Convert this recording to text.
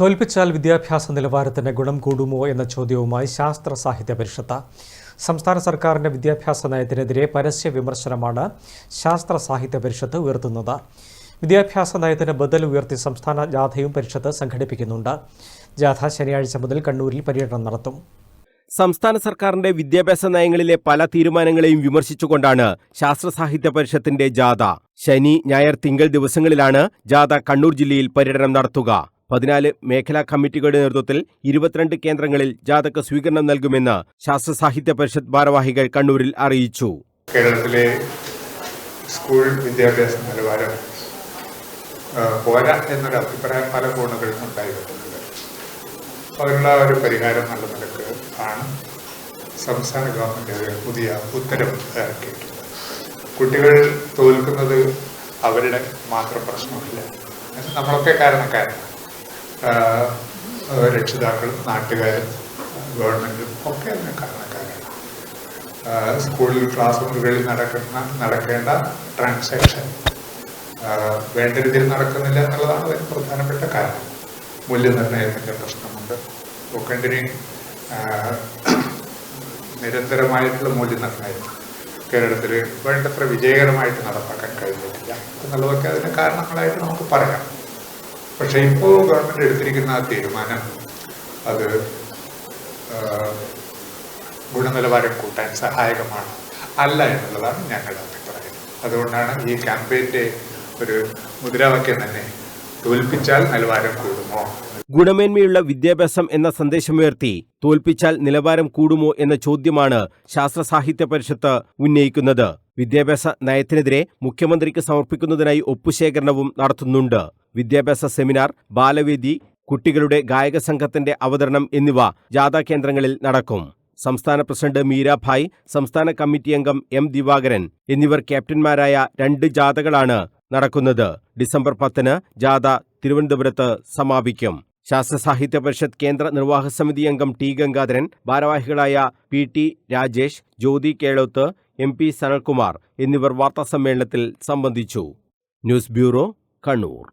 തോൽപ്പിച്ചാൽ വിദ്യാഭ്യാസ നിലവാരത്തിന് ഗുണം കൂടുമോ എന്ന ചോദ്യവുമായി ശാസ്ത്ര സാഹിത്യ പരിഷത്ത്. സംസ്ഥാന സർക്കാരിന്റെ വിദ്യാഭ്യാസ നയത്തിനെതിരെ പരസ്യ വിമർശനമാണ് ശാസ്ത്ര സാഹിത്യ പരിഷത്ത് ഉയർത്തുന്നത്. വിദ്യാഭ്യാസ നയത്തിന് ബദൽ ഉയർത്തി സംസ്ഥാന ജാഥയും പരിഷത്ത് സംഘടിപ്പിക്കുന്നുണ്ട്. ജാഥ ശനിയാഴ്ച മുതൽ കണ്ണൂരിൽ പര്യടനം നടത്തും. സംസ്ഥാന സർക്കാരിന്റെ വിദ്യാഭ്യാസ നയങ്ങളിലെ പല തീരുമാനങ്ങളെയും വിമർശിച്ചുകൊണ്ടാണ് ശാസ്ത്ര സാഹിത്യ പരിഷത്തിന്റെ ജാഥ. ശനി ഞായർ തിങ്കൾ ദിവസങ്ങളിലാണ് ജാഥ കണ്ണൂർ ജില്ലയിൽ പര്യടനം നടത്തുക. പതിനാല് മേഖലാ കമ്മിറ്റികളുടെ നേതൃത്വത്തിൽ ഇരുപത്തിരണ്ട് കേന്ദ്രങ്ങളിൽ ജാഥക്ക് സ്വീകരണം നൽകുമെന്ന് ശാസ്ത്ര സാഹിത്യ പരിഷത്ത് ഭാരവാഹികൾ കണ്ണൂരിൽ അറിയിച്ചു. കേരളത്തിലെ സ്കൂൾ വിദ്യാഭ്യാസ നിലവാരം പോരാ എന്നൊരു അഭിപ്രായം പല കോണുകളിലും ഉണ്ടായി വരുന്നുണ്ട് അതിനുള്ള ഒരു പരിഹാരം നല്ല നിലയ്ക്ക് ആണ്. സംസ്ഥാന ഗവൺമെന്റ് ഒരു പുതിയ ഉത്തരവ് ഇറക്കിയിട്ടുണ്ട് കുട്ടികൾ തോൽക്കുന്നത് അവരുടെ മാത്രം പ്രശ്നമില്ല നമ്മളൊക്കെ കാരണക്കാരാണ്. രക്ഷിതാക്കളും നാട്ടുകാരും ഗവൺമെന്റും ഒക്കെ അതിന് കാരണക്കാരാണ്. സ്കൂളിൽ ക്ലാസ് റൂമുകളിൽ നടക്കുന്ന നടക്കേണ്ട ട്രാൻസാക്ഷൻ വേണ്ട രീതിയിൽ നടക്കുന്നില്ല എന്നുള്ളതാണ് അതിന് പ്രധാനപ്പെട്ട കാരണം. മൂല്യനിർണയത്തിന്റെ പ്രശ്നമുണ്ട്. കണ്ടിന്യൂങ് നിരന്തരമായിട്ടുള്ള മൂല്യനിർണയം കേരളത്തിൽ വേണ്ടത്ര വിജയകരമായിട്ട് നടപ്പാക്കാൻ കഴിഞ്ഞിട്ടില്ല എന്നുള്ളതൊക്കെ അതിന് കാരണങ്ങളായിട്ട് നമുക്ക് പറയാം. പക്ഷേ ഇപ്പോൾ ഗവൺമെന്റ് എടുത്തിരിക്കുന്ന തീരുമാനം അത് ഗുണനിലവാരം കൂട്ടാൻ സഹായകമാണ്. അല്ല എന്നുള്ളതാണ് ഞങ്ങളുടെ അഭിപ്രായം. അതുകൊണ്ടാണ് ഈ ക്യാമ്പയിന്റെ ഒരു മുദ്രാവാക്യം തന്നെ തോൽപ്പിച്ചാൽ നിലവാരം കൂടുമോ? ഗുണമേന്മയുള്ള വിദ്യാഭ്യാസം എന്ന സന്ദേശമുയർത്തി തോൽപ്പിച്ചാൽ നിലവാരം കൂടുമോ എന്ന ചോദ്യമാണ് ശാസ്ത്ര സാഹിത്യ പരിഷത്ത് ഉന്നയിക്കുന്നത്. വിദ്യാഭ്യാസ നയത്തിനെതിരെ മുഖ്യമന്ത്രിക്ക് സമർപ്പിക്കുന്നതിനായി ഒപ്പുശേഖരണവും നടത്തുന്നുണ്ട്. വിദ്യാഭ്യാസ സെമിനാർ ബാലവേദി കുട്ടികളുടെ ഗായക സംഘത്തിന്റെ അവതരണം എന്നിവ ജാഥാ കേന്ദ്രങ്ങളിൽ നടക്കും. സംസ്ഥാന പ്രസിഡന്റ് മീരാഭായ് സംസ്ഥാന കമ്മിറ്റി അംഗം എം ദിവാകരൻ എന്നിവർ ക്യാപ്റ്റന്മാരായ രണ്ട് ജാഥകളാണ് നടക്കുന്നത്. ഡിസംബർ പത്തിന് ജാഥ തിരുവനന്തപുരത്ത് സമാപിക്കും. ശാസ്ത്ര സാഹിത്യ പരിഷത്ത് കേന്ദ്ര നിർവാഹ സമിതി അംഗം ടി ഗംഗാധരൻ ഭാരവാഹികളായ P T Rajesh Jyothi Keloth M P Sanalkumar എന്നിവർ വാർത്താസമ്മേളനത്തിൽ സംബന്ധിച്ചു. News bureau Kannur.